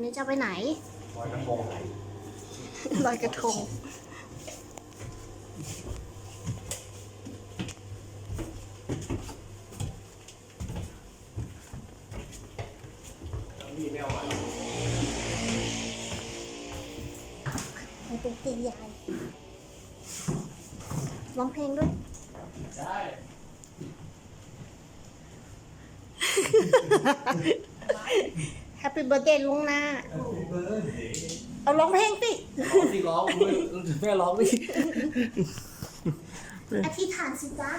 วันนี้จะไปไหนลอยกระทงลอยกระทงมีแมวมามันเป็นตีใหญ่ร้องเพลงด้วยใช่ แฮปปี้เบ t ร์ a เดย์ลุงหน้าเบิร์ดเอาร้องเพลงสิร้องสิร้องไม่แม่ร้องดิอธิษฐานสิจ๊ะ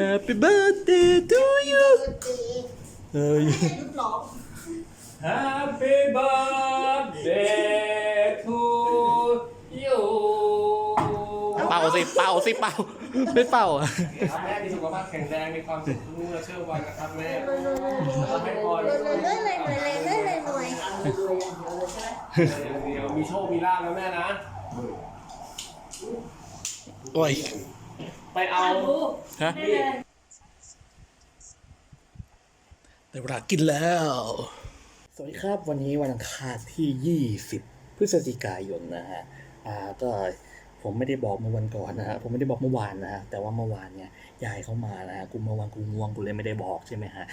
Happy birthday to you เบิร์ดเดย์เฮ้ยให้ลูกร้อง Happy birthday ิเป่าสิเป่าไม่เป่าอะแม่มีสุขภาพแข็งแรงมีความสุขลูกและเชื่อวันนะครับแม่เให้พรเดี๋ยวมีโชคมีลาภแล้วแม่นะ โอ้ยไปเอาฮะแต่เวลากินแล้ว สวัสดีครับวันนี้วันอังคารที่ 20 พฤศจิกายนนะฮะ อ่าก็ ผมไม่ได้บอกเมื่อวันก่อนนะฮะผมไม่ได้บอกเมื่อวานนะฮะแต่ว่าเมื่อวานเนี่ยยายเขามานะฮะกูเมื่อวานกูง่วงกูเลยไม่ได้บอกใช่ไหมฮะ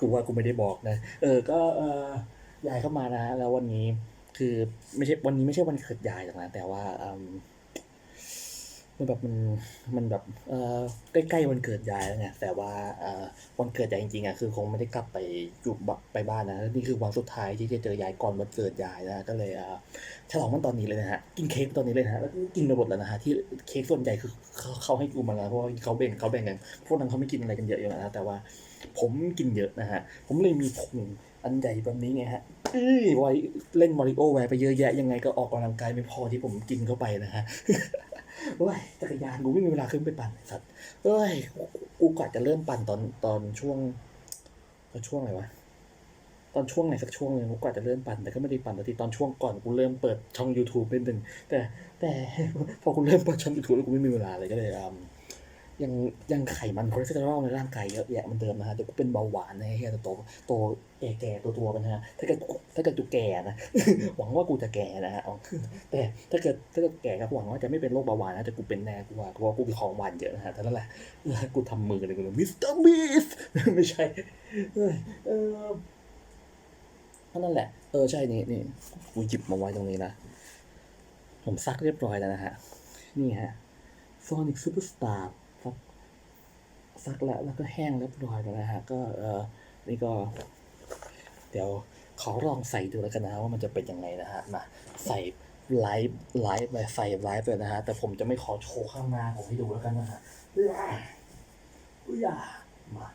กูว่ากูไม่ได้บอกนะ เออก็เออยายเข้ามานะฮะแล้ววันนี้คือไม่ใช่วันนี้ไม่ใช่วันเกิดยายหรอกนะแต่ว่า อืมมันแบบมันมันแบบเออใกล้ๆวันเกิดยายแล้วไงแต่ว่าเออวันเกิดยายจริงๆอะคือคงไม่ได้กลับไปอยู่บไปบ้านนะนี่คือวันสุดท้ายที่จะเจอยายก่อนวันเกิดยายนะก็เลยเออฉลองมันตอนนี้เลยนะฮะกินเค้กตอนนี้เลยนะฮะแล้วกินไปหมดแล้วนะฮะที่เค้กส่วนใหญ่คือเขาเขาให้กูมาแล้วเพราะว่าเขาแบ่งเขาแบ่งกันพวกนั้นเขาไม่กินอะไรกันเยอะอยู่แล้วนะแต่ว่าผมกินเยอะนะฮะผมเลยมีพุงอันใหญ่แบบนี้ไงฮะเอ้ยไว้เล่นมาริโอแวร์ไปเยอะแยะยังไงก็ออกกำลังกายไม่พอที่ผมกินเข้าไปนะฮะ โอ้ยจักรยานกูไม่มีเวลาขึ้นไปปั่นสัตว์เอ้ยกูกะจะเริ่มปั่นตอนตอนช่วงตอนช่วงอะไรวะตอนช่วงไหนสักช่วงหนึ่งกูกะจะเริ่มปั่นแต่ก็ไม่ได้ปั่นแต่ทีตอนช่วงก่อนกูเริ่มเปิดช่อง YouTube เป็นหนึ่งแต่แต่พอกูเริ่มเปิดช่อง YouTube แล้วกูไม่มีเวลาเลยก็เลยอ่า ยังยังไขมันคอเลสเตอรอลในร่างกายเยอะแยะเหมือนเดิมนะฮะเดี๋ยวกูเป็นเบาหวานนะไอ้เฮียตัวโตโตแก่แก่ตัวตัวๆกันนะฮะถ้าเกิดถ้าเกิดกูแก่นะหวังว่ากูจะแก่นะฮะเอแต่ถ้าเกิดถ้าเกิดแก่ก็หวังว่าจะไม่เป็นโรคเบาหวานนะแต่กูเป็นแน่กูว่าเพราะว่ากูมีของหวานเยอะนะฮะแต่นั่นแหละกูทำมือเลยกูมิสเตอร์บีสไม่ใช่เออเออนั่นแหละเออใช่นี่นี่กูหยิบมาไว้ตรงนี้นะผมซักเรียบร้อยแล้วนะฮะนี่ฮะ Sonic Superstar ซักแล้วแล้วก็แห้งเรียบร้อยแล้วนะฮะก็เออนี่ก็ เดี๋ยวขอลองใส่ดูแล้วกันนะว่ามันจะเป็นยังไงนะฮะมาใส่ไลฟ์ไลฟ์ไปใส่ไลฟ์เลยนะฮะแต่ผมจะไม่ขอโชว์ข้างหน้าผมให้ดูแล้วกันนะฮะอุ้ยอุ้ยอะมา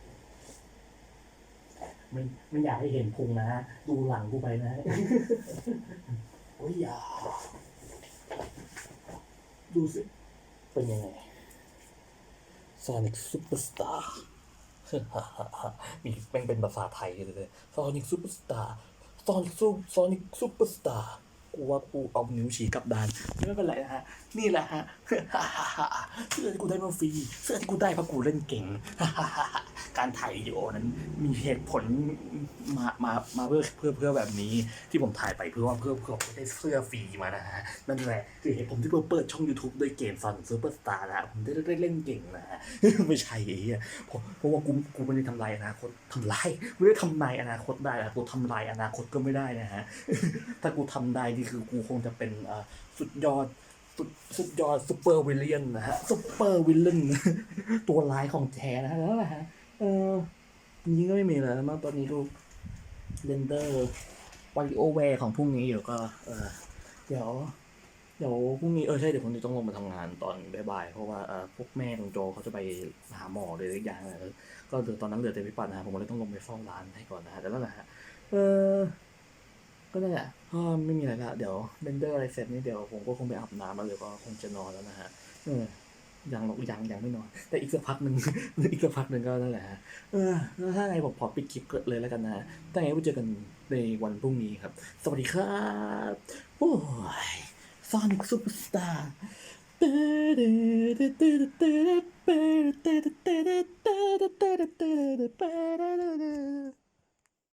ไม่ไม่อยากให้เห็นพุงนะฮะดูหลังกูไปนะฮะอุ้ยอะดูสิเป็นยังไง ซอนิกซูเปอร์สตาร์มีแม่งเป็นภาษาไทยเลยซอนิกซูเปอร์สตาร์ซอนิกซูซอนิกซูเปอร์สตาร์ ว่ากูเอานิ้วชี้กลับดานไม่เป็นไรนะฮะ นี่แหละฮะเสื้อที่กูได้มาฟรี เสื้อที่กูได้เพราะกูเล่นเก่ง การถ่ายวิดีโอนั้นมีเหตุผลมามามาเพื่อเพื่อเพื่อแบบนี้ที่ผมถ่ายไปเพื่อว่าเพื่อเพื่อได้เสื้อฟรีมานะฮะ นั่นแหละคือเหตุผลที่ผมเปิดช่อง YouTube ด้วยเกม Sonic Superstar นะผมได้ได้เล่นเก่งนะฮะไม่ใช่ไอ้เหี้ยเพราะเพราะว่ากูกูไม่ได้ทำลายอนาคตทำลายไม่ได้ทำลายอนาคตได้นะกูทำลายอนาคตก็ไม่ได้นะฮะถ้ากูทำได้นี่คือกูคงจะเป็นสุดยอดสุดสุดยอดซูเปอร์วิลเลียนนะฮะซูเปอร์วิลเลนตัวร้ายของแท้นะฮะแล้วแหละฮะเออจริงก็ไม่มีแล้วนะตอนนี้กูเรนเดอร์วาริโอแวร์ของพรุ่งนี้เดี๋ยวก็ เออเดี๋ยวเดี๋ยวพรุ่งนี้เออใช่เดี๋ยวพรุ่งนี้ต้องลงมาทำงานตอนบ่ายๆเพราะว่าเออพวกแม่ของโจเขาจะไปหาหมอเลยทุกอย่างนะก็เดี๋ยวตอนนั้นเหลือแต่พี่ปัดนะฮะผมเลยต้องลงไปเฝ้าร้านให้ก่อนนะฮะแต่นั่นะฮะเออก็นั่นแหละ ก็ไม่มีอะไรละเดี๋ยวเบนเดอร์อะไรเสร็จนี่เดี๋ยวผมก็คงไปอาบน้ำมาเลยก็คงจะนอนแล้วนะฮะเออยังหรอกยังยังไม่นอน แต่อีกสักพักหนึ่ง อีกสักพักหนึ่งก็นั่นแหละฮะเออถ้าไงผมขอปิดคลิปเลยแล้วกันนะฮะถ้าไงไว้เจอกันในวันพรุ่งนี้ครับ สวัสดีครับโอ้ย Sonic Superstar